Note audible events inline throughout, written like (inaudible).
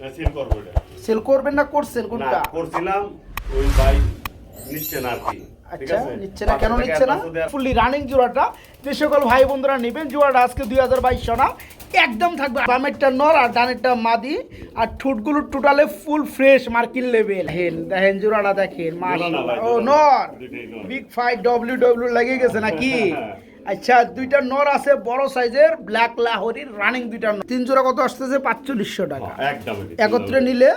Sell করব এটা। Sell করবেন না করছেন কোনটা? করছিলাম ওই ভাই নিচ্ছে না আর কি আচ্ছা নিচ্ছে না কেন নিচ্ছে না? ফুললি রানিং জোড়াটা। যে সকল ভাই বন্ধুরা নেবেন জোড়াটা আজকে দুই হাজার বাইশশো না একদম থাকবে বামেরটা নর আর ডানেরটা মাদি। আর ঠুটগুলো টোটালে ফুল ফ্রেশ মার্কিন লেভেল হেন দেখেন জোড়াটা ও নর! বিগ ডব্লিউ ডব্লিউ লেগে গেছে নাকি। (laughs) আচ্ছা দুইটা নর আছে বড় সাইজের ব্ল্যাক লাহোরির রানিং দুইটা নর। তিন জোড়া কত আসতেছে? পাঁচচল্লিশশো টাকা। একত্রে নিলে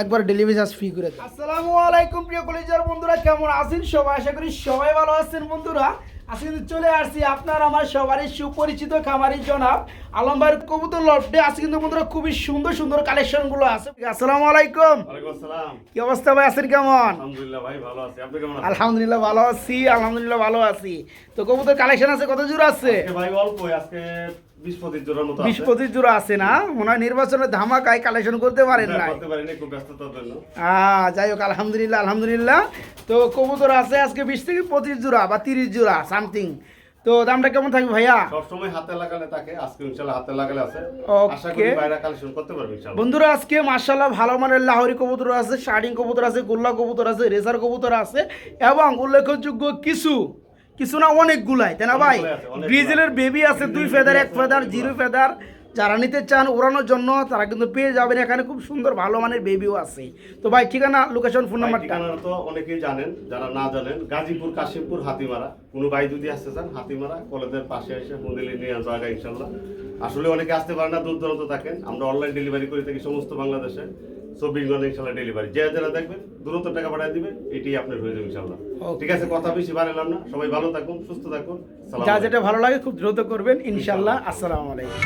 একবার ডেলিভারি চার্জ ফ্রি করে দেন। আসসালামু আলাইকুম প্রিয় কলেজের বন্ধুরা কেমন আছেন সবাই? আশা করি সবাই ভালো আছেন বন্ধুরা। আজকে কিন্তু চলে আসছি আপনার আমার সবারই সুপরিচিত খামারি জনাব আলমবাইয়ের কবুতর লফটে। আজকে কিন্তু বন্ধুরা খুবই সুন্দর সুন্দর কালেকশনগুলো আছে। আসসালামু আলাইকুম। ওয়ালাইকুম আসসালাম। কি অবস্থা ভাই আছেন কেমন? আলহামদুলিল্লাহ ভাই ভালো আছি। আপনি কেমন আছেন? আলহামদুলিল্লাহ ভালো আছি আলহামদুলিল্লাহ ভালো আছি। তো কবুতর কালেকশন আছে কত জোড়া আছে? ভাই অল্প আজকে বিশ পঁচিশ জোড়া আছে না? মনে হয় নির্বাচনের ধামাকায় কালেকশন করতে পারেন না করতে পারিনি খুব ব্যস্ততার জন্য। আহ, যাই হোক আলহামদুলিল্লাহ আলহামদুলিল্লাহ। তো কবুতর আছে আজকে বিশ থেকে পঁচিশ জোড়া বা তিরিশ জোড়া সামথিং তো দামটা কেমন থাকবে ভাইয়া? সবসময় হাতে লাগালে তাকে আজকে ইনশাল্লাহ হাতে লাগালে আছে। আশা করি বাইরে কালেকশন করতে পারবে ইনশাল্লাহ। বন্ধুরা আজকে ভালো মানের লাহোরি কবুতর আছে শার্ডিং কবুতর আছে গোল্লা কবুতর আছে রেসার কবুতর আছে এবং উল্লেখযোগ্য কিছু কিছু না অনেকগুলাই তাই না ভাই? গ্রিজেলের বেবি আছে। দুই ফেদার এক ফেদার জিরো ফেদার যারা নিতে চান ওড়ানোর জন্য তারা কিন্তু পেয়ে যাবেন। এখানে খুব সুন্দর ভালো মানের বেবিও আছে। তো ভাই ঠিকানা লোকেশন ফোন ভাই, নাম্বারটা তো অনেকেই জানেন যারা না জানেন গাজীপুর কাশিমপুর হাতিমারা। কোনো ভাই যদি আসতে চান হাতিমারা কলেজের পাশে এসে মন্দিরে নিয়ে আগে ইনশাল্লাহ আসলে অনেকে আসতে পারে না দূর দূরান্ত থাকেন। আমরা অনলাইন ডেলিভারি করে থাকি সমস্ত বাংলাদেশে। চব্বিশ ঘণ্টা ইনশাল্লাহ ডেলিভারি যে যারা দেখবেন দ্রুত টাকা পাঠিয়ে দিবেন এটি আপনার হয়ে যাবে ইনশাল্লাহ ঠিক আছে কথা বেশি বাড়ালাম না। সবাই ভালো থাকুন সুস্থ থাকুন। যা যেটা ভালো লাগে খুব দ্রুত করবেন। ইনশাল্লাহ আসসালামু আলাইকুম।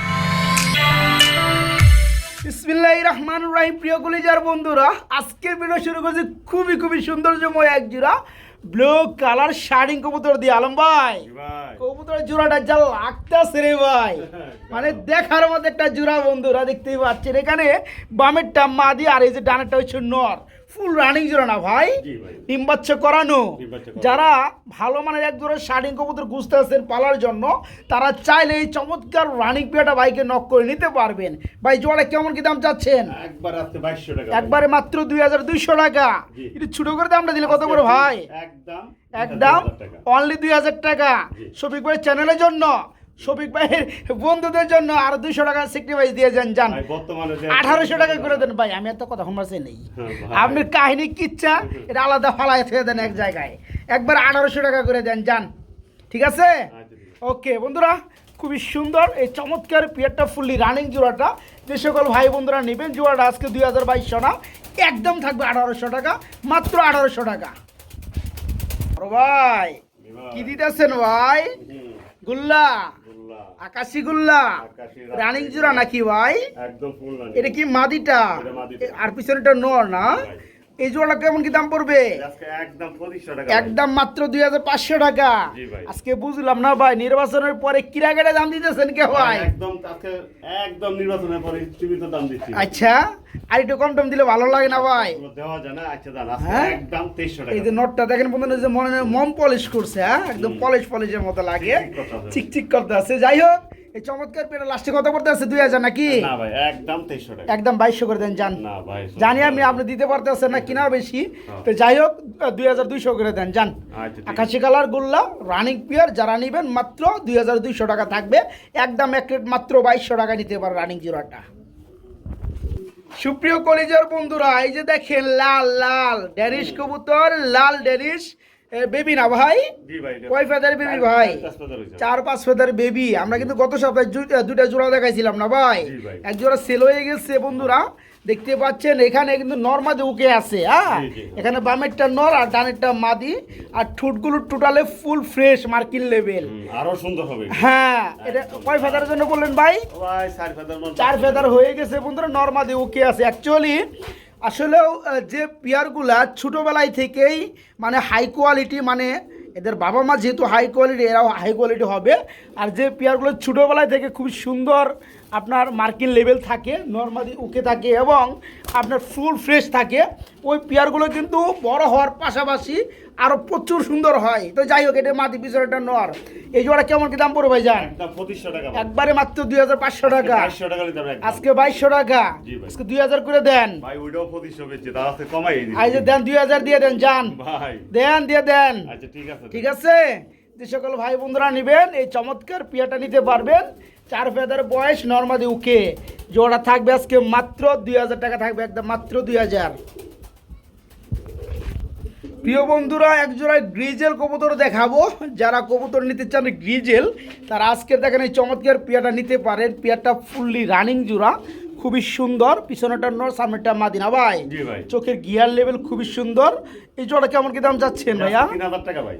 বিসমিল্লাহ রহমান রাহিম। প্রিয় কলিজার বন্ধুরা আজকে ভিডিও শুরু করছি খুবই খুবই সৌন্দর্যময় এক জোড়া ব্লু কালার শাড়িং কবুতর দিয়ে আলম ভাই। কবুতরের জোড়াটা যা লাগতেছে রে ভাই। (laughs) মানে দেখার মধ্যে একটা জোড়া বন্ধুরা দেখতেই পাচ্ছেন। এখানে বামেরটা মাদি আর এই যে ডানেরটা হচ্ছে নর। ফুল রানিং জোড়া না ভাই? ডিম বাচ্চা করানো। যারা ভালো মানের এক জোড়া শার্টিং কবুতর খুঁজতে আসছেন পালার জন্য তারা চাইলে এই চমৎকার রানিং পেয়াটা বাইকে নক করে নিতে পারবেন। ভাই জোড়া কেমন কি দাম চাচ্ছেন? একবার মাত্র দুই হাজার দুইশো টাকা। একটু ছোট করে দামটা দিলে কত করে ভাই? একদম একদম অনলি দুই হাজার টাকা। জি। শফিক ভাইয়ের চ্যানেলের জন্য। শফিক ভাইয়ের বন্ধুদের জন্য আর দুইশো টাকা সেক্রিফাইস দিয়ে যান যান। আঠারোশো টাকা করে দেন। ভাই আমি এত কথা কমার্সে নেই। হ্যাঁ, ভাই। আপনি কাহিনী কিচ্ছা এটা আলাদা ফালায় থেকে দেন এক জায়গায়। একবার আঠারোশো টাকা করে দেন যান। ঠিক আছে? ঠিক আছে। ওকে বন্ধুরা খুবই সুন্দর এই চমৎকার পিয়ারটা ফুললি রানিং জোড়াটা। যে সকল ভাই বন্ধুরা নেবেন জোড়াটা আজকে দুই হাজার বাইশশো না একদম থাকবে আঠারোশো টাকা মাত্র আঠারোশো টাকা। ভাই কি দিতেছেন ভাই? গুল্লা? আকাশি গুল্লা? রানিং জোড়া নাকি ভাই। এটা কি মাদিটা? আর পিছনেটা নর না। এই জোড়াটা কেমন কি দাম পড়বে একদম 2500 টাকা একদম মাত্র দুই হাজার পাঁচশো টাকা ভাই। আজকে বুঝলাম না ভাই নির্বাচনের পরে কিরাগেটে দাম দিতেছেন কে ভাই। একদম একদম নির্বাচনের পরে সীমিত দাম দিচ্ছি আচ্ছা আর একটু কম টম দিলে ভালো লাগে না ভাই দেওয়া যায় না আচ্ছা আজকে হ্যাঁ? একদম 2300 টাকা এই যে নোটটা দেখেন বন্ধু যে মনে হয় মম পলিশ করছে হ্যাঁ একদম। পলিশ পলিশের মতো লাগে আছে। চিকচিক করতে আছে যাই হোক এই চমৎকার পেটা লাস্টে কত পড়তে আছে? দুই হাজার নাকি? না ভাই একদম 2300 টাকা। একদম বাইশশো করে দেন যান না ভাই জানি আমি আপনি দিতে পারতেছেন না কিনা বেশি। হ্যাঁ। তো যাই হোক দুই হাজার দুইশো করে দেন যান আচ্ছা। আকাশি কালার গোল্লা রানিং পিয়ার যারা নেবেন মাত্র দুই হাজার দুইশো টাকা থাকবে। একদম এক রেট মাত্র বাইশশো টাকা নিতে পারে রানিং জোড়াটা। সুপ্রিয় কলেজের বন্ধুরা এই যে দেখেন লাল লাল। ড্যানিশ কবুতর লাল ড্যানিশ বেবি না ভাই? কয় ফেদার বেবি ভাই? চার পাঁচ ফেদার বেবি। আমরা কিন্তু গত সপ্তাহে দুইটা জোড়া দেখাইছিলাম না ভাই? এক জোড়া সেল হয়ে গেছে বন্ধুরা। দেখতে পাচ্ছেন এখানে কিন্তু নর্মাদি উকে আছে হ্যাঁ। এখানে বামেরটা নর আর ডানেরটা মাদি। আর ঠুটগুলো টোটালে ফুল ফ্রেশ মার্কিন লেভেল আরও সুন্দর হবে হ্যাঁ এটা কয় ফেদারের জন্য বললেন ভাই? চার ফেদার হয়ে গেছে বন্ধুরা নর্মাদি ওকে আছে। অ্যাকচুয়ালি আসলেও যে পেয়ারগুলা ছোটোবেলায় থেকেই মানে হাই কোয়ালিটি মানে এদের বাবা মা যেহেতু হাই কোয়ালিটি এরাও হাই কোয়ালিটি হবে। আর যে পেয়ারগুলো ছোটোবেলায় থেকে খুব সুন্দর আপনার মার্কিন লেভেল থাকে নর্মালি উকে থাকে এবং আপনার ফুল ফ্রেশ থাকে ওই পেয়ারগুলো কিন্তু বড় হওয়ার পাশাপাশি আরও প্রচুর সুন্দর হয়। তো যাই হোক এটা মাটি পিছনে একটা নর। এই জোড়া কেমন কি দাম পড়বে ভাই যান। একবারে মাত্র দুই হাজার পাঁচশো টাকা। আজকে বাইশশো টাকা। আজকে দুই হাজার করে দেন। আই যে দেন দুই হাজার দিয়ে দেন যান। দেন দিয়ে দেন। আচ্ছা ঠিক আছে। ঠিক আছে? যে সকল ভাই বন্ধুরা নেবেন এই চমৎকার পিয়াটা নিতে পারবেন। চার ফেদার বয়স, নর্মাদি উকে। জোড়া থাকবে আজকে মাত্র দুই হাজার টাকা, থাকবে একদম মাত্র দুই হাজার। প্রিয় বন্ধুরা, এক জোড়ায় গ্রিজেল কবুতর দেখাবো। যারা কবুতর নিতে চান গ্রিজেল, তারা আজকে দেখেন এই চমৎকার পিয়াটা নিতে পারেন। পেয়ারটা ফুললি রানিং জোড়া। খুবই সুন্দর পিছনেটা নর সামনেটা মাদিনা ভাই। চোখের গিয়ার লেভেল খুবই সুন্দর। এই জোড়া কেমন কি দাম যাচ্ছেন ভাইয়া?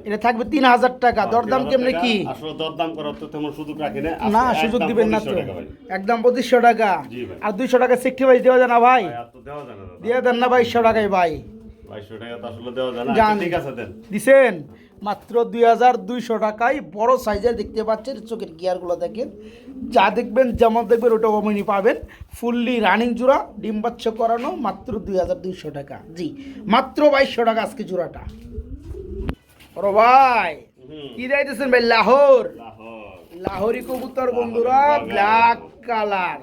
এটা থাকবে তিন হাজার টাকা। দরদাম তিন হাজার কেমনে কি? আসলে দরদাম করার তো তেমন সুযোগ রাখি না না সুযোগ দিবেন না তো। একদম পঁচিশশো টাকা। আর দুইশো টাকা সিক্সটি বাইশ দেওয়া যায় না ভাই। দিয়ে দেন না বাইশশো টাকায় ভাই। বাইশশো টাকা আসলে দেওয়া যায় না। আচ্ছা, ঠিক আছে দেন। দিছেন? মাত্র দুই হাজার দুইশো টাকায় বড় সাইজের দেখতে পাচ্ছেন চোখের গিয়ারগুলো দেখেন। যা দেখবেন যেমন দেখবেন ওটা অমনি পাবেন। ফুললি রানিং জোড়া ডিম্বাচ্ছ করানো মাত্র দুই হাজার দুইশো টাকা। জি মাত্র বাইশশো টাকা আজকে জোড়াটা। ও ভাই কি যাইতেছেন ভাই? লাহোর। লাহোর। কবুতর বন্ধুরা ব্ল্যাক কালার।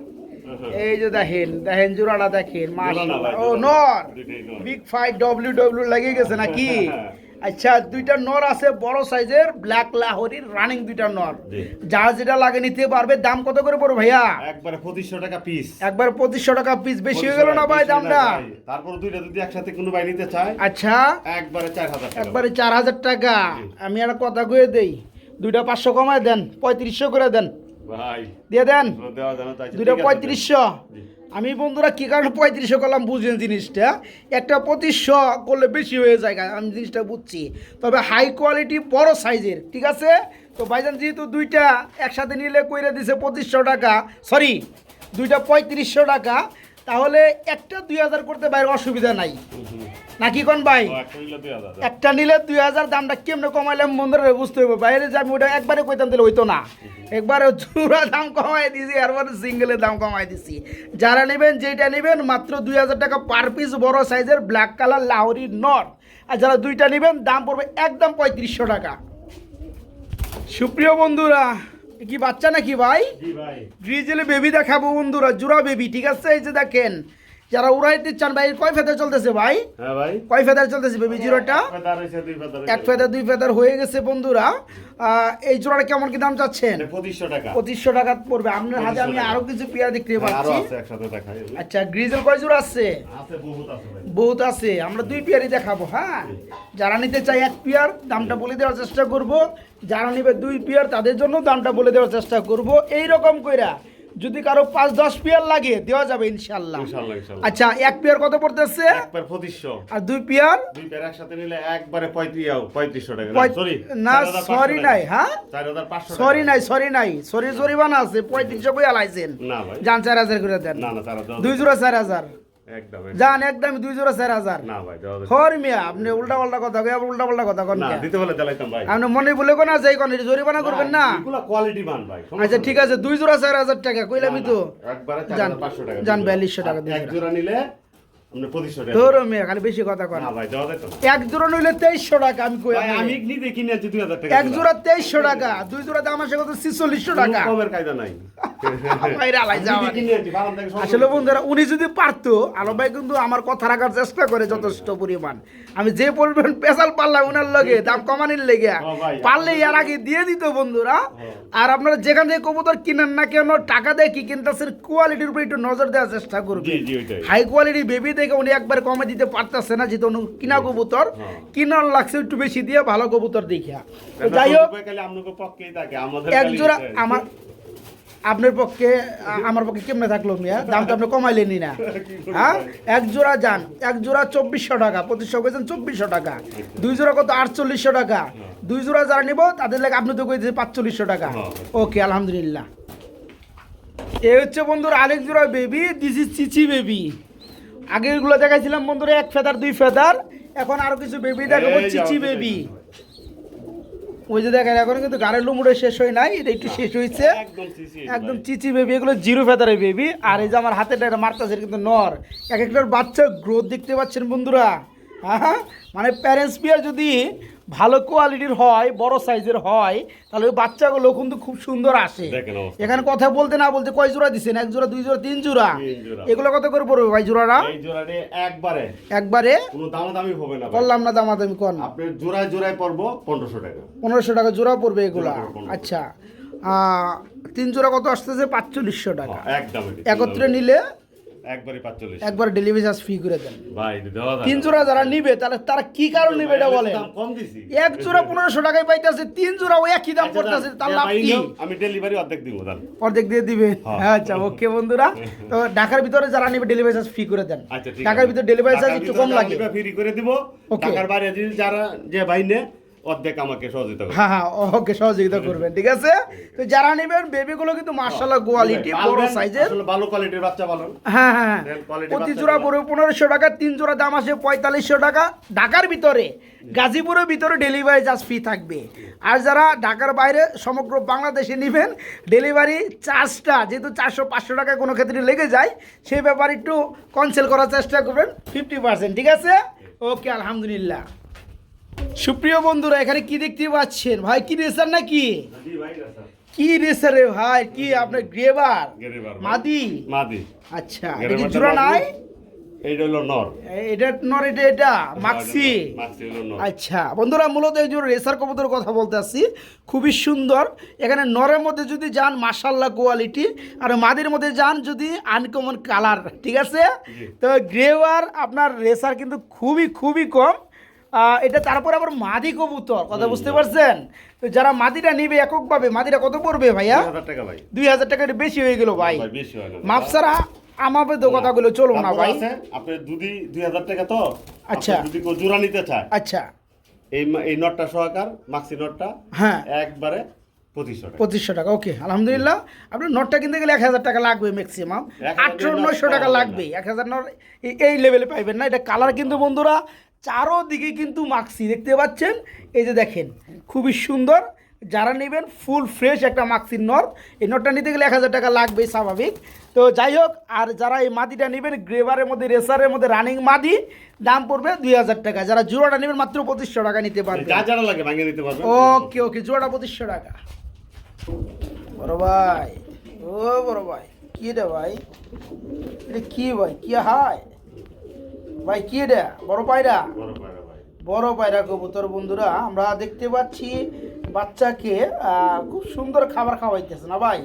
এই যে দেখেন দেখেন জোড়াটা দেখেন মাশাআল্লাহ। ও নর। বিগ ফাইভ ডব্লিউ ডব্লিউ লাগিয়ে গেছে নাকি? আচ্ছা দুইটা নর আছে বড় সাইজের ব্ল্যাক লাহোরির রানিং দুইটা নর। যা যেটা লাগে নিতে পারবে দাম কত করে পড়বে ভাইয়া? একবারে পঁচিশশো টাকা পিস একবার পঁচিশশো টাকা পিস বেশি হয়ে গেল না ভাই দামটা? তারপর দুইটা যদি একসাথে কোনো ভাই নিতে চায় আচ্ছা। একবারে চার হাজার টাকা। একবারে চার হাজার টাকা। আমি একটা কথা কয়ে দেই দুইটা পাঁচশো কমায় দেন পঁয়ত্রিশশো করে দেন। দিয়ে দেন। দুইটা পঁয়ত্রিশশো। আমি বন্ধুরা কি কারণে পঁয়ত্রিশশো করলাম বুঝলেন জিনিসটা? একটা পঁচিশশো করলে বেশি হয়ে যায় আমি জিনিসটা বুঝছি। তবে হাই কোয়ালিটি বড় সাইজের ঠিক আছে? তো ভাইজান যেহেতু দুইটা একসাথে নিলে কইরে দিছে পঁচিশশো টাকা সরি দুইটা পঁয়ত্রিশশো টাকা তাহলে একটা দুই হাজার করতে বাইরে অসুবিধা নাই। নাকি কোন ভাই? একটা নিলে দুই হাজার। দামটা কেমনে কমাইলাম বন্ধুরা বুঝতে হবে বাইরে যে আমি ওটা একবারে কইতাম তাহলে হইতো না। একবারে চূড়া দাম কমাই দিছি আর সিঙ্গেলের দাম কমাই দিছি। যারা নেবেন যেটা নেবেন মাত্র দুই হাজার টাকা পার পিস বড় সাইজের ব্ল্যাক কালার লাহরি নর। আর যারা দুইটা নেবেন দাম পড়বে একদম পঁয়ত্রিশশো টাকা। সুপ্রিয় বন্ধুরা কি বাচ্চা নাকি ভাই? গ্রিজেলে বেবি দেখাবো বন্ধুরা জোড়া বেবি ঠিক আছে? এই যে দেখেন যারা উড়াইতে চান ভাই কয় ফেদার চলতেছে ভাই? হ্যাঁ ভাই। কয় ফেদার চলতেছে বেবি জিরোটা? এক ফেদার দুই ফেদার এক ফেদার দুই ফেদার হয়ে গেছে বন্ধুরা। এই জোড়াটা কেমন কি দাম চাচ্ছেন? পঁচিশশো টাকা। পঁচিশশো টাকা পড়বে। আপনার হাতে আমি আরও কিছু পেয়ার দেখতে হ্যাঁ, পাচ্ছি। আচ্ছা গ্রিজেল কয় জোড়া আছে? আছে বহুত আছে বহুত আছে। আমরা দুই পেয়ারই দেখাবো হ্যাঁ? যারা নিতে চাই এক পেয়ার দামটা বলে দেওয়ার চেষ্টা করব। যারা নিবে দুই পেয়ার তাদের জন্য দামটা বলে দেওয়ার চেষ্টা করব। এই রকম কইরা যদি কারও পাঁচ দশ পেয়ার লাগে দেওয়া যাবে ইনশাল্লাহ আচ্ছা এক পেয়ার কত পড়তেছে? আর দুই পেয়ার? দুই পেয়ার একসাথে নিলে একবারে পঁয়ত্রিশ পঁয়ত্রিশশো টাকা। সরি না সরি নাই হ্যাঁ? সরি নাই সরি নাই। সরি জরিমানা আছে পঁয়ত্রিশশো কই আলাইছেন না ভাই। যান চার হাজার করে দেন। না না দুই জোড়া চার হাজার। যান একদম। দুই জোড়া চার হাজার। না ভাই দেওয়া যাবে হর মিয়া আপনি উল্টা পাল্টা কথা কই উল্টা পাল্টা কথা কন না কে? দিতে বলে দিলাইতাম ভাই। আপনি মনে বলে কোন আছে কোন জরিমানা করবেন না? কোয়ালিটি মান ভাই আচ্ছা ঠিক আছে দুই জোড়া চার হাজার টাকা কইলামই তো না, না, একবারে যান, পাঁচশো টাকা যান, দিতে হবে। 4200 টাকা এক জোড়া নিলে আপনি পঁচিশশো টাকা ধরো মিয়া খালি বেশি কথা না। এক জোড়া নইলে তেইশশো টাকা আমি কই আমি নিজে কিনে দুই হাজার টাকা এক জোড়া তেইশশো টাকা দুই জোড়া দাম আসে কত? ছিচল্লিশশো টাকা। কমের কায়দা নাই। সব আসলে বন্ধুরা উনি যদি পারতো আলো ভাই কিন্তু আমার কথা রাখার চেষ্টা করে যথেষ্ট পরিমাণ। আমি যে পরিমাণ পেশাল পারলাম উনার লগে দাম কমানির লেগে। পারলে এর আগে দিয়ে দিত বন্ধুরা। আর আপনারা যেখান থেকে কবুতর কিনেন না কেন টাকা দিয়ে কি কিনতেছেন কোয়ালিটির উপর একটু নজর দেওয়ার চেষ্টা করবে। হাই কোয়ালিটি বেবি দেখে উনি একবার কমে দিতে পারতেছে না যেহেতু কিনা কবুতর। কিনার লাগছে একটু বেশি দিয়ে ভালো কবুতর দেখিয়া। যাই হোক উপায় খালি আপনাকে পক্ষেই থাকে আমাদের এক জোড়া আমার আপনার পক্ষে আমার পক্ষে কেমনে থাকল মিয়া? দামটা আপনি কমাইলেনি না। হ্যাঁ? এক জোড়া যান এক জোড়া চব্বিশশো টাকা পঁচিশশো কেছেন চব্বিশশো টাকা। দুই জোড়া কত? আটচল্লিশশো টাকা। দুই জোড়া যারা নিব তাদের লাগে আপনি তো কইছেন পাঁচচল্লিশশো টাকা। ওকে আলহামদুলিল্লাহ। এ হচ্ছে বন্ধুর আরেক জোড়া বেবি দিস ইজ চিচি বেবি আগেরগুলো দেখাইছিলাম বন্ধুরা এক ফেদার দুই ফেদার। এখন আরও কিছু বেবি দেখাবো চিচি বেবি ওই যে দেখেন এখন কিন্তু গাড়ির লুমুড়ে শেষ হয় নাই এটা একটু শেষ হয়েছে একদম চিচি বেবি এগুলো জিরো ফেদারে বেবি আর এই যে আমার হাতে মারতাছে কিন্তু নর। এক একটার বাচ্চা গ্রোথ দেখতে পাচ্ছেন বন্ধুরা। হ্যাঁ? মানে প্যারেন্টস বিয়ার যদি ভালো কোয়ালিটির হয় বড় সাইজের হয় তাহলে ওই বাচ্চাগুলো কিন্তু খুব সুন্দর আসে। এখানে কথা বলতে না বলতে কয় জোড়া দিচ্ছেন এক জোড়া দুই জোড়া তিন জোড়া? এগুলো কত করে পড়বে ভাই জোড়াটা? একবারে। একবারে? দামাদামি হবে না। করলাম না দামাদামি কর না। আপনার জোড়ায় জোড়ায় পড়ব পনেরোশো টাকা। পনেরোশো টাকা জোড়া পড়বে এগুলা? জোড়া পড়বে, 1500 আচ্ছা। তিন জোড়া কত আসতেছে? পাঁচচল্লিশশো টাকা। হ্যাঁ, একদম। একত্রে নিলে একবারে পাঁচচল্লিশ। একবার ডেলিভারি চার্জ ফ্রি করে দেন। ভাই দেওয়া তিন জোড়া যারা নিবে তাহলে তারা কি কারণ নিবে এটা দাম কম দিছি। এক জোড়া পনেরোশো টাকায় পাইতেছে তিন জোড়া ওই একই দাম আচ্ছা, পড়তেছে তার লাভ ভাই কি? আমি ডেলিভারি অর্ধেক দিব তাহলে অর্ধেক দিয়ে দিবে? হ্যাঁ। আচ্ছা ওকে বন্ধুরা। তো ঢাকার ভিতরে যারা নিবে ডেলিভারি চার্জ ফ্রি করে দেন। আচ্ছা ঢাকার ভিতরে ডেলিভারি চার্জ একটু কম লাগে। ফ্রি করে দিব। ঢাকার বাইরে যারা যে ভাই নে অর্ধেক আমাকে সহযোগিতা করবে হ্যাঁ হ্যাঁ ওকে সহযোগিতা করবেন ঠিক আছে? তো যারা নেবেন বেবিগুলো কিন্তু মার্শাল্লাহ কোয়ালিটি বড় সাইজের। ভালো কোয়ালিটির বাচ্চা পালন হ্যাঁ হ্যাঁ হ্যাঁ। প্রতি জোড়া। পড়বে পনেরোশো টাকা তিন জোড়া দাম আসে পঁয়তাল্লিশশো টাকা। ঢাকার ভিতরে গাজীপুরের ভিতরে ডেলিভারি চার্জ ফ্রি থাকবে। আর যারা ঢাকার বাইরে সমগ্র বাংলাদেশে নেবেন ডেলিভারি চার্জটা যেহেতু চারশো পাঁচশো টাকা কোনো ক্ষেত্রে লেগে যায় সেই ব্যাপারে একটু কনসেল করার চেষ্টা করবেন ফিফটি পার্সেন্ট ঠিক আছে? ওকে আলহামদুলিল্লাহ। সুপ্রিয় বন্ধুরা এখানে কি দেখতে পাচ্ছেন? ভাই কি রেসার নাকি। কি রেসার রে ভাই? কি আপনার গ্রেবার? মাদি? মাদি। আচ্ছা এটা কি জোড়া নাই? এইটা হলো নর। এটা নর এটা এটা মাক্সি। মাক্সি হলো নর। আচ্ছা বন্ধুরা মূলত এই যে রেসার কবুতরের কথা বলতে আসছি খুবই সুন্দর। এখানে নরের মধ্যে যদি যান মাসাল্লাহ কোয়ালিটি আর মাদির মধ্যে যান যদি আনকমন কালার ঠিক আছে? তো গ্রেওয়ার আপনার রেসার কিন্তু খুবই খুবই কম। এটা তারপরে আবার মাদি কবুতর কথা বুঝতে পারছেন? তো যারা মাদিটা নিবে এককভাবে মাদিটা কত পড়বে ভাইয়া? দুই হাজার টাকা বেশি হয়ে গেল ভাই। মাপসারা আমাবে তো কথাগুলো চলো না ভাই। আছে, আপনার দুদি দুই হাজার টাকা তো আচ্ছা। যদি কেউ জোড়া নিতে চায়। আচ্ছা। এই এই নটটা সহকার মাক্সি নটটা হ্যাঁ। একবারে পঁচিশশো টাকা। ওকে আলহামদুলিল্লাহ। আপনার নোটটা কিনতে গেলে এক হাজার টাকা লাগবে ম্যাক্সিমাম দিয়ে নয়শো টাকা লাগবে এক হাজার নোট এই- এই লেভেলে পাইবেন না। এটা কালার কিন্তু বন্ধুরা চারোদিকে কিন্তু মাক্সি দেখতে পাচ্ছেন। এই যে দেখেন খুবই সুন্দর। যারা নেবেন ফুল ফ্রেশ একটা মাক্সির নট এই নটটা নিতে গেলে এক হাজার টাকা লাগবে স্বাভাবিক। তো যাই হোক আর যারা এই মাদিটা নেবেন গ্রেভারের মধ্যে রেসারের মধ্যে রানিং মাদি দাম পড়বে দুই হাজার টাকা। যারা জোড়াটা নেবেন মাত্র পঁচিশশো টাকা নিতে পারবেন। যা যারা লাগে ভাঙিয়ে নিতে পারবেন। ওকে ওকে জোড়া পঁচিশশো টাকা। বড় ভাই ও বড় ভাই কি রে ভাই? এটা কি ভাই? কি হায়? ভাই কি রে বড় পায়রা? বড় পায়রা কবুতর বন্ধুরা আমরা দেখতে পাচ্ছি বাচ্চাকে খুব সুন্দর খাবার খাওয়াইতেছে না ভাই?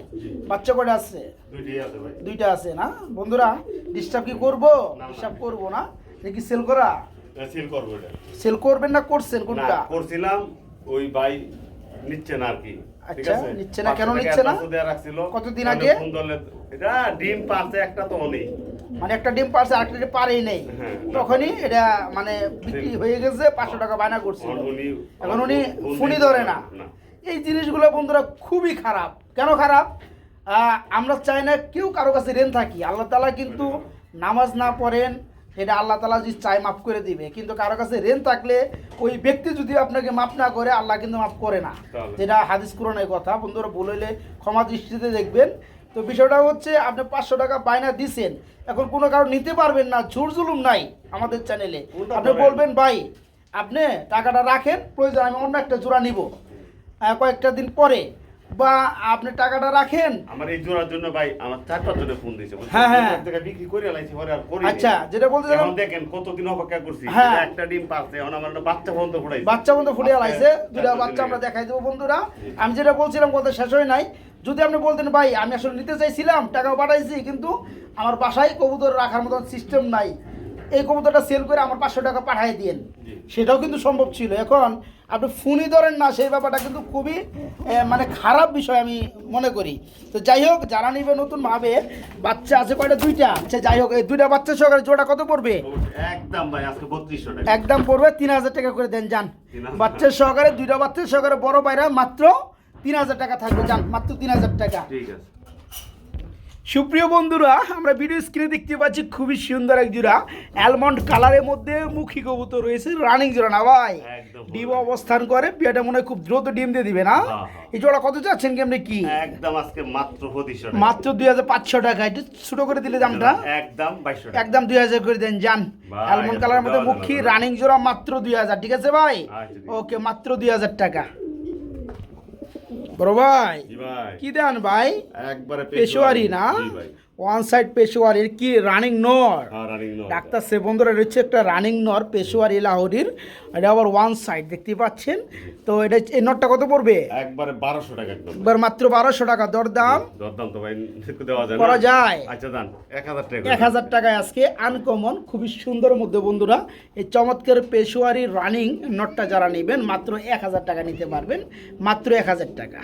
বাচ্চা কটা আছে? দুইটা আছে না? বন্ধুরা ডিস্টার্ব কি করব। ডিস্টার্ব করব না? নাকি সেল করা? সেল করব এটা। সেল করবেন না করছেন কোনটা? করছিলাম ওই ভাই নিচ্ছে না আর কি। আচ্ছা, নিচ্ছে না, কেন নিচ্ছে না? কতদিন আগে? এটা ডিম পারছে একটা তো মানে একটা ডিম পারছে আরেকটা ডিম পারেই নেই। হ্যাঁ। তখনই এটা মানে বিক্রি হয়ে গেছে পাঁচশো টাকা বায়না করছিল। এখন উনি- ফোনই ধরে না। এই জিনিসগুলো বন্ধুরা খুবই খারাপ। কেন খারাপ? আহ, আমরা চাই না কেউ কারও কাছে রেন থাকি। আল্লাহ তালা কিন্তু নামাজ না পড়েন এটা আল্লাহ তালা যদি চাই মাফ করে দিবে। কিন্তু কারও কাছে রেন থাকলে ওই ব্যক্তি যদি আপনাকে মাফ না করে আল্লাহ কিন্তু মাফ করে না? যেটা হাদিস কোরআনের কথা। বন্ধুরা ভুল হইলে ক্ষমা দৃষ্টিতে দেখবেন। তো বিষয়টা হচ্ছে আপনি পাঁচশো টাকা বায়না দিছেন। এখন কোনো কারও নিতে পারবেন না ঝুর জুলুম নাই আমাদের চ্যানেলে। আপনি বলবেন ভাই আপনি টাকাটা রাখেন প্রয়োজন আমি অন্য একটা জোড়া নিব। কয়েকটা দিন পরে। বা আপনি টাকাটা রাখেন। আমার এই জোড়ার জন্য ভাই আমার চারটার জন্য ফোন দিয়েছে হ্যাঁ, হ্যাঁ। জায়গায় বিক্রি করে লাইছি পরে আর করি আচ্ছা যেটা বলতে এখন দেখেন কতদিন অপেক্ষা করছি। হ্যাঁ। একটা ডিম পারছে এখন আমার একটা বাচ্চা পর্যন্ত ফুটাইছে। বাচ্চা বন্ধু ফুটে আলাইছে বাচ্চা- দুটা বাচ্চা আমরা দেখাই দেবো বন্ধুরা। আমি যেটা বলছিলাম কথা শেষ হয় নাই। যদি আপনি বলতেন ভাই আমি আসলে নিতে চাইছিলাম টাকাও পাঠাইছি কিন্তু আমার বাসায় কবুতর রাখার মতন সিস্টেম নাই। এই কবুতরটা সেল করে আমার পাঁচশো টাকা পাঠিয়ে দিন সেটাও কিন্তু সম্ভব ছিল। এখন আপনি ফোনই ধরেন না সেই ব্যাপারটা কিন্তু খুবই মানে খারাপ বিষয় আমি মনে করি। তো যাই হোক যারা নিবে নতুন ভাবে বাচ্চা আছে কয়টা? দুইটা। আচ্ছা যাই হোক এই দুইটা বাচ্চা সহকারে জোড়া কত পড়বে? একদম ভাই আজকে বত্রিশশো টাকা। একদম পড়বে তিন হাজার টাকা করে দেন যান। 3,000 বাচ্চার সহকারে দুইটা বাচ্চার সহকারে বড় বাইরা মাত্র তিন হাজার টাকা থাকবে যান মাত্র তিন হাজার টাকা। ঠিক আছে। সুপ্রিয় বন্ধুরা আমরা ভিডিও স্ক্রিনে দেখতে পাচ্ছি খুবই সুন্দর এক জোড়া অ্যালমন্ড কালারের মধ্যে মুখী কবুতর রয়েছে রানিং জোড়া না ভাই? ডিম অবস্থান করে বিয়াটা মনে হয় খুব দ্রুত ডিম দিয়ে দিবে না? হ্যাঁ, হ্যাঁ। এই জোড়া কত চাচ্ছেন কেমনি কি? একদম আজকে মাত্র পঁচিশশো। মাত্র দুই হাজার পাঁচশো টাকা একটু ছোট করে দিলে দামটা? একদম বাইশশো একদম দুই হাজার করে দেন যান। অ্যালমন্ড কালারের মধ্যে মুখী রানিং জোড়া মাত্র দুই হাজার ঠিক আছে ভাই? আচ্ছা। ওকে মাত্র দুই হাজার টাকা। বড় ভাই কি দেন ভাই? একবারে পেশোয়ারি না? ভাই। ওয়ান সাইড পেশোয়ারির কি রানিং নর? হ্যাঁ ডাক্তার সে বন্ধুরা রয়েছে একটা রানিং নর পেশোয়ারি লাহোরির। এটা আবার ওয়ান সাইড দেখতে পাচ্ছেন? তো এটা এই নটটা কত পড়বে? একবারে বারোশো টাকা একবার মাত্র বারোশো টাকা দরদাম। দরদাম তো ভাই দেওয়া যায় করা যায়। আচ্ছা দান এক হাজার টাকা। এক হাজার টাকায় আজকে আনকমন খুবই সুন্দর মধ্যে বন্ধুরা এই চমৎকার পেশোয়ারি রানিং নটটা যারা নেবেন মাত্র এক হাজার টাকা নিতে পারবেন মাত্র এক হাজার টাকা।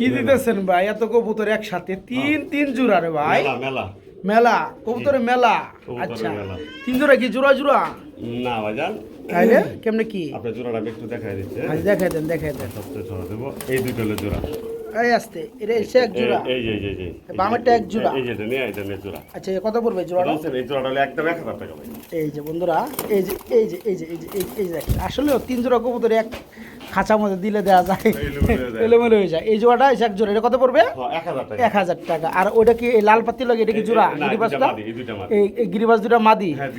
কি দিতেছেন ভাই এত কবুতর একসাথে তিন তিন জোড়া রে ভাই মেলা মেলা কবুতরের মেলা আচ্ছা তিন জোড়া কি জোড়া জোড়া না ভাইজান তাইলে কেমনে কি আপনার জোড়াটা একটু দেখাই দিচ্ছে আচ্ছা দেখাই দেন দেখাই দেন সবচেয়ে জোড়া দেবো এই দুটো হলো জোড়া এই আসতে এটা এসে এক জোড়া এই- এই যে এই যে- এই যে বামেরটা এক জোড়া। এই যেটা নিয়ে এটা নিয়ে জোড়া আচ্ছা কত পড়বে জোড়াটা বুঝছেন? এই জোড়াটা হলো একদম এক হাজার টাকা ভাই এই যে বন্ধুরা এই যে এই যে এই যে এই যে এই- এই যে আসলে তিন জোড়া কবুতর এক খাঁচার মধ্যে দিলে দেওয়া যায়। এলোমেলো হয়ে যায়। হয়ে এই জোড়াটা এসে এক জোড়া। এটা কত পড়বে? হ্যাঁ, এক হাজার টাকা। আর ওটা কি এই লাল পাতি লাগে এটা কি জোড়া? গিরিবাসটা মাদি, এই গিরিবাস দুটা মাদি? হ্যাঁ,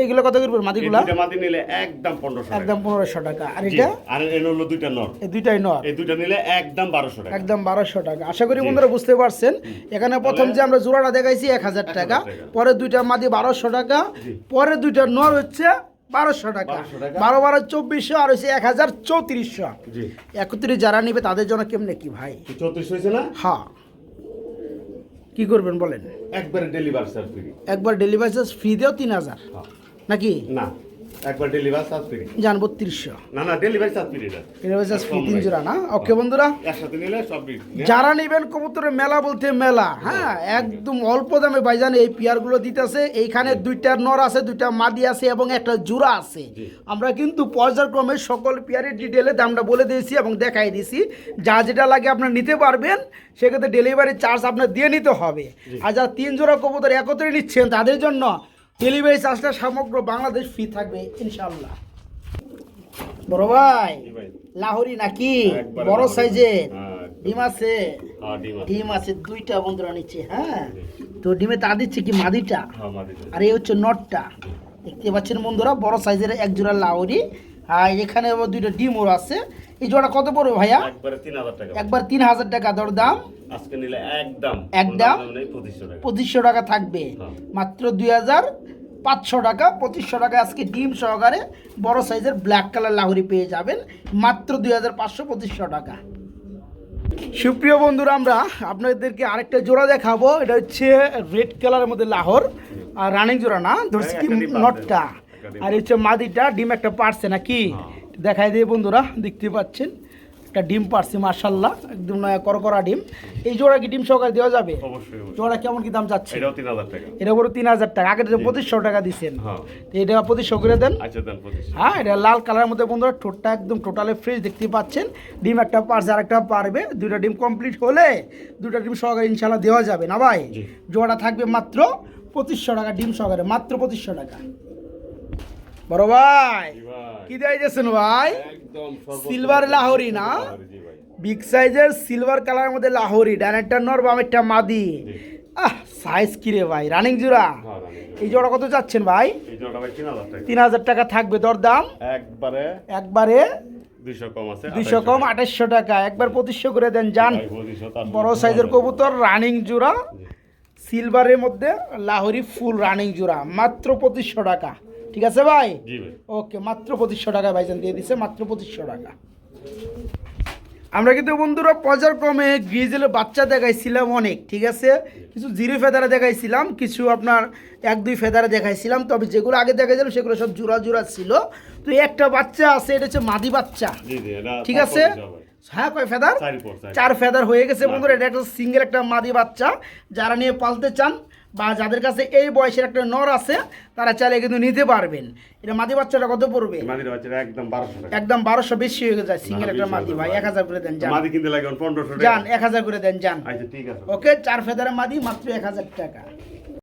এইগুলো কত করবে এই মাদিগুলা মাদি নিলে একদম পনেরোশো টাকা। একদম পনেরোশো টাকা। আর এটা? আর এর হলো দুইটা নর এই দুইটাই নর এই দুইটা নিলে একদম বারোশো টাকা। একদম বারোশো টাকা। আশা করি বন্ধুরা বুঝতে পারছেন। এখানে প্রথম যে আমরা জোড়াটা দেখাইছি এক হাজার টাকা। পরে দুইটা মাদি বারোশো টাকা। পরে দুইটা নর হচ্ছে বারোশো টাকা। বারো বারো চব্বিশশো আর হচ্ছে এক হাজার চৌত্রিশশো একত্রিশ যারা নিবে তাদের জন্য কেমনে কি ভাই? চৌত্রিশ হয়েছে না? হ্যাঁ। কি করবেন বলেন? একবার ডেলিভার চার্জ ফ্রি একবার ডেলিভারি চার্জ ফ্রি দেও তিন হাজার। হ্যাঁ। নাকি? না। একবার ডেলিভার চার্জ ফ্রি জান বত্রিশশো না না ডেলিভারি চার্জ ফ্রি এটা ডেলিভারি চার্জ ফ্রি তিন জোড়া না? ওকে বন্ধুরা। একসাথে নিলে সব ফ্রি যারা নেবেন কবুতরের মেলা বলতে মেলা হ্যাঁ? একদম অল্প দামে ভাইজান এই পিয়ারগুলো দিতেছে। এইখানে দুইটা নর আছে দুইটা মাদি আছে এবং একটা জোড়া আছে। আমরা কিন্তু পর্যায়ক্রমে সকল পিয়ারের ডিটেলে দামটা বলে দিয়েছি এবং দেখাই দিয়েছি। যা যেটা লাগে আপনার নিতে পারবেন সেক্ষেত্রে ডেলিভারি চার্জ আপনার দিয়ে নিতে হবে। আর যারা তিন জোড়া কবুতর একত্রে নিচ্ছেন তাদের জন্য ডেলিভারি চার্জটা সমগ্র বাংলাদেশ ফ্রি থাকবে ইনশাল্লাহ বড় ভাই লাহোরি নাকি? বড় লাহোরি। সাইজের। হ্যাঁ, ডিম আছে? হ্যাঁ ডিম আছে। দুইটা বন্ধুরা নিচ্ছে হ্যাঁ? তো ডিমে তা দিচ্ছে কি মাদিটা? হ্যাঁ মাদি আছে। আর এই হচ্ছে নটটা। দেখতে পাচ্ছেন বন্ধুরা বড় সাইজের এক জোড়া লাউরি আর এখানে আবার দুইটা ডিমও আছে। এই জোড়া কত পড়বে ভাইয়া? একবারে তিন হাজার টাকা। দর দাম। আজকে নিলে একদম একদম? দাম? পঁচিশশো টাকা। থাকবে। হ্যাঁ। মাত্র দুই হাজার পাঁচশো টাকা। পঁচিশশো টাকা আজকে ডিম সহকারে বড় সাইজের ব্ল্যাক কালার লাহুরি পেয়ে যাবেন। মাত্র দুই হাজার পাঁচশো পঁচিশশো টাকা। সুপ্রিয় বন্ধুরা আমরা আপনাদেরকে আরেকটা জোড়া দেখাবো। এটা হচ্ছে রেড কালারের মধ্যে লাহোর। আর রানিং জোড়া না ধরছি নটটা আর এই হচ্ছে মাদিটা ডিম একটা পারছে নাকি? দেখাই দিয়ে বন্ধুরা দেখতে পাচ্ছেন? একটা ডিম পারছে মার্শাল্লাহ একদম নয়া করকরা ডিম। এই জোড়া কি ডিম সহকারে দেওয়া যাবে। জোড়া কেমন কি দাম যাচ্ছে? এটা বড় তিন হাজার টাকা। আগে তো পঁচিশশো টাকা দিচ্ছেন হ্যাঁ। এটা পঁচিশশো করে দেন। আচ্ছা হ্যাঁ এটা লাল কালারের মধ্যে বন্ধুরা ঠোঁটটা একদম টোটালি ফ্রেশ দেখতে পাচ্ছেন। ডিম একটা পারছে আর একটা পারবে। দুইটা ডিম কমপ্লিট হলে দুইটা ডিম সহকারে ইনশাল্লাহ দেওয়া যাবে না ভাই? জোড়া থাকবে মাত্র পঁচিশশো টাকা ডিম সহকারে মাত্র পঁচিশশো টাকা। বড় ভাই কি দেয় দিয়েছেন ভাই সিলভার লাহোরি না? বিগ সাইজের সিলভার কালারের মধ্যে লাহোরি ডানেরটা নর বামেরটা মাদি। আহ সাইজ কি রে ভাই রানিং জোড়া? এই জোড়া কত চাচ্ছেন ভাই? এই জোড়াটা ভাই তিন হাজার টাকা। থাকবে দরদাম? একবারে একবারে দুইশো কম আছে দুইশো কম আঠাশশো টাকা। একবার পঁচিশশো করে দেন যান। বড় সাইজের কবুতর রানিং জোড়া। সিলভারের মধ্যে লাহোরি ফুল রানিং জোড়া মাত্র পঁচিশশো টাকা। ঠিক আছে ভাই? ওকে মাত্র পঁচিশশো টাকা ভাইজান দিয়ে দিছে মাত্র পঁচিশশো টাকা। আমরা কিন্তু বন্ধুরা পর্যায়ক্রমে গ্রিজেলের বাচ্চা দেখাইছিলাম অনেক ঠিক আছে? কিছু জিরো ফেদারে দেখাইছিলাম কিছু আপনার এক দুই ফেদারে দেখাইছিলাম। তবে যেগুলো আগে দেখাইছিলাম সেগুলো সব জোড়া জোড়া ছিল। তো একটা বাচ্চা আছে এটা হচ্ছে মাদি বাচ্চা। জি জি এটা ঠিক আছে। হ্যাঁ কয় ফেদার? চারি পর, চারি। চার ফেদার হয়ে গেছে বন্ধুরা এটা একটা সিঙ্গেল একটা মাদি বাচ্চা। যারা নিয়ে পালতে চান বা যাদের কাছে এই বয়সের একটা নর আছে তারা চাইলে কিন্তু নিতে পারবেন। এটা মাদি বাচ্চাটা কত পড়বে? একদম বারোশো একদম বারোশো বেশি হয়ে যায় সিঙ্গেল একটা মাদি। ভাই। এক হাজার করে দেন যান। মাদি কিনতে লাগে পনেরোশো যান এক হাজার করে দেন যান। আচ্ছা ঠিক আছে। ওকে চার ফেদারের মাদি মাত্র এক হাজার টাকা।